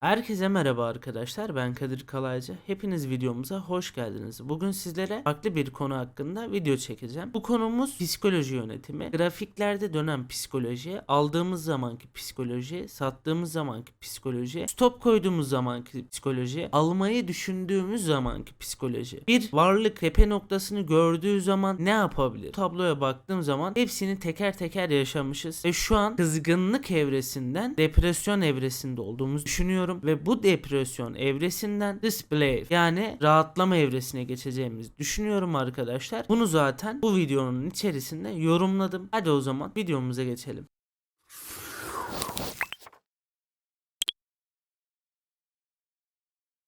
Herkese merhaba arkadaşlar ben Kadir Kalaycı. Hepiniz videomuza hoş geldiniz. Bugün sizlere farklı bir konu hakkında video çekeceğim. Bu konumuz psikoloji yönetimi. Grafiklerde dönen psikoloji, aldığımız zamanki psikoloji, sattığımız zamanki psikoloji, stop koyduğumuz zamanki psikoloji, almayı düşündüğümüz zamanki psikoloji. Bir varlık tepe noktasını gördüğü zaman ne yapabilir? Tabloya baktığım zaman hepsini teker teker yaşamışız ve şu an kızgınlık evresinden depresyon evresinde olduğumuzu düşünüyorum ve bu depresyon evresinden display yani rahatlama evresine geçeceğimizi düşünüyorum arkadaşlar. Bunu zaten bu videonun içerisinde yorumladım. Hadi o zaman videomuza geçelim.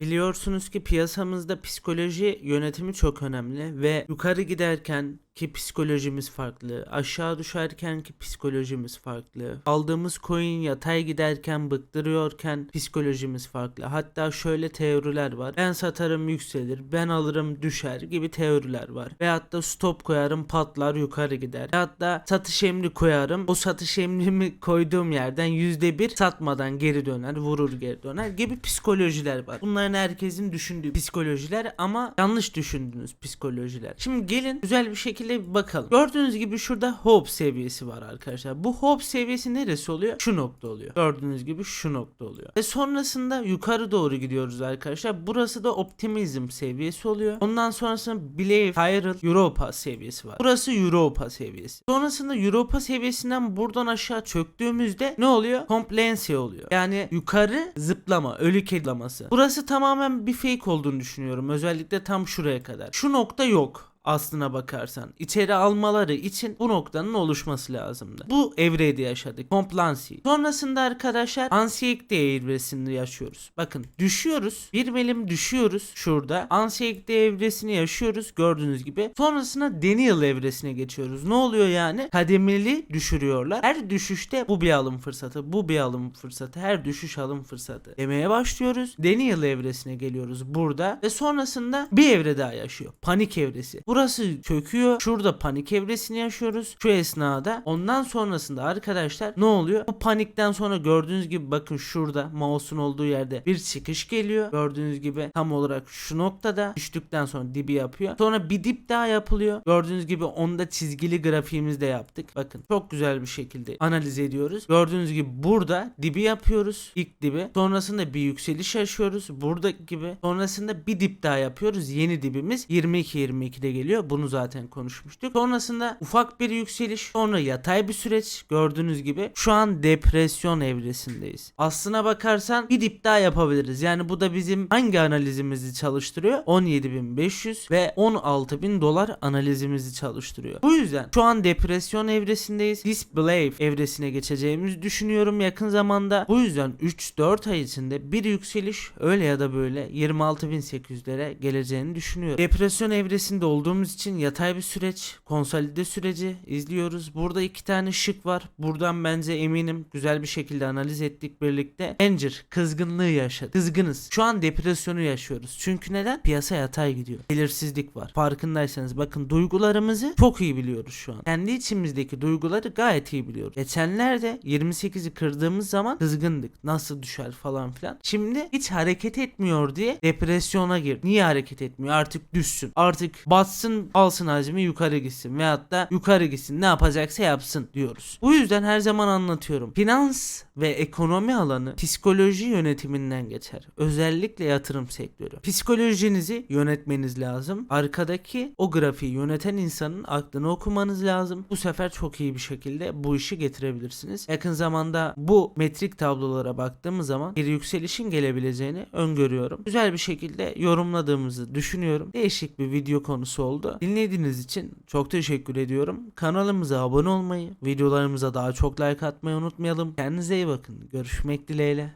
Biliyorsunuz ki piyasamızda psikoloji yönetimi çok önemli ve yukarı giderken ki psikolojimiz farklı, aşağı düşerken ki psikolojimiz farklı, aldığımız coin yatay giderken bıktırıyorken psikolojimiz farklı. Hatta şöyle teoriler var. Ben satarım yükselir, ben alırım düşer gibi teoriler var. Veyahut da stop koyarım patlar yukarı gider. Veyahut da satış emri koyarım. O satış emrimi koyduğum yerden %1 satmadan geri döner, vurur geri döner gibi psikolojiler var. Bunların herkesin düşündüğü psikolojiler ama yanlış düşündüğünüz psikolojiler. Şimdi gelin güzel bir şekilde bir bakalım. Gördüğünüz gibi şurada hope seviyesi var arkadaşlar. Bu hope seviyesi neresi oluyor? Şu nokta oluyor. Gördüğünüz gibi şu nokta oluyor. Ve sonrasında yukarı doğru gidiyoruz arkadaşlar. Burası da optimizm seviyesi oluyor. Ondan sonrasında believe, Tyrell, Europa seviyesi var. Burası Europa seviyesi. Sonrasında Europa seviyesinden buradan aşağı çöktüğümüzde ne oluyor? Complacency oluyor. Yani yukarı zıplama, ölü kedlaması. Burası tamamen bir fake olduğunu düşünüyorum. Özellikle tam şuraya kadar. Şu nokta yok aslına bakarsan. İçeri almaları için bu noktanın oluşması lazımdı. Bu evrede yaşadık. Compliancy. Sonrasında arkadaşlar anxiety evresinde yaşıyoruz. Bakın düşüyoruz. Bir milim düşüyoruz şurada. Anxiety evresini yaşıyoruz gördüğünüz gibi. Sonrasında denial evresine geçiyoruz. Ne oluyor yani? Kademeli düşürüyorlar. Her düşüşte bu bir alım fırsatı, bu bir alım fırsatı, her düşüş alım fırsatı demeye başlıyoruz. Denial evresine geliyoruz burada ve sonrasında bir evre daha yaşıyor. Panik evresi. Burası çöküyor. Şurada panik evresini yaşıyoruz. Şu esnada. Ondan sonrasında arkadaşlar ne oluyor? Bu panikten sonra gördüğünüz gibi bakın şurada mouse'un olduğu yerde bir çıkış geliyor. Gördüğünüz gibi tam olarak şu noktada düştükten sonra dibi yapıyor. Sonra bir dip daha yapılıyor. Gördüğünüz gibi onda çizgili grafiğimizi de yaptık. Bakın çok güzel bir şekilde analiz ediyoruz. Gördüğünüz gibi burada dibi yapıyoruz. ilk dibi. Sonrasında bir yükseliş yaşıyoruz. Burada gibi. Sonrasında bir dip daha yapıyoruz. Yeni dibimiz 22-22'de geliyor. Bunu zaten konuşmuştuk. Sonrasında ufak bir yükseliş. Sonra yatay bir süreç. Gördüğünüz gibi şu an depresyon evresindeyiz. Aslına bakarsan bir dip daha yapabiliriz. Yani bu da bizim hangi analizimizi çalıştırıyor? 17.500 ve 16.000 dolar analizimizi çalıştırıyor. Bu yüzden şu an depresyon evresindeyiz. Disbelief evresine geçeceğimizi düşünüyorum yakın zamanda. Bu yüzden 3-4 ay içinde bir yükseliş öyle ya da böyle 26.800'lere geleceğini düşünüyorum. Depresyon evresinde olduğumuz için yatay bir süreç, konsolide süreci izliyoruz. Burada iki tane şık var. Buradan bence eminim güzel bir şekilde analiz ettik birlikte. Anger kızgınlığı yaşadık. Kızgınız. Şu an depresyonu yaşıyoruz. Çünkü neden? Piyasa yatay gidiyor. Belirsizlik var. Farkındaysanız bakın duygularımızı çok iyi biliyoruz şu an. Kendi içimizdeki duyguları gayet iyi biliyoruz. Geçenlerde 28'i kırdığımız zaman kızgındık. Nasıl düşer falan filan. Şimdi hiç hareket etmiyor diye depresyona gir. Niye hareket etmiyor? Artık düşsün. Artık batsın alsın hacmi yukarı gitsin. Veyahut da yukarı gitsin. Ne yapacaksa yapsın diyoruz. Bu yüzden her zaman anlatıyorum. Finans ve ekonomi alanı psikoloji yönetiminden geçer. Özellikle yatırım sektörü. Psikolojinizi yönetmeniz lazım. Arkadaki o grafiği yöneten insanın aklını okumanız lazım. Bu sefer çok iyi bir şekilde bu işi getirebilirsiniz. Yakın zamanda bu metrik tablolara baktığımız zaman bir yükselişin gelebileceğini öngörüyorum. Güzel bir şekilde yorumladığımızı düşünüyorum. Değişik bir video konusu oldu. Dinlediğiniz için çok teşekkür ediyorum. Kanalımıza abone olmayı, videolarımıza daha çok like atmayı unutmayalım. Kendinize iyi bakın. Görüşmek dileğiyle.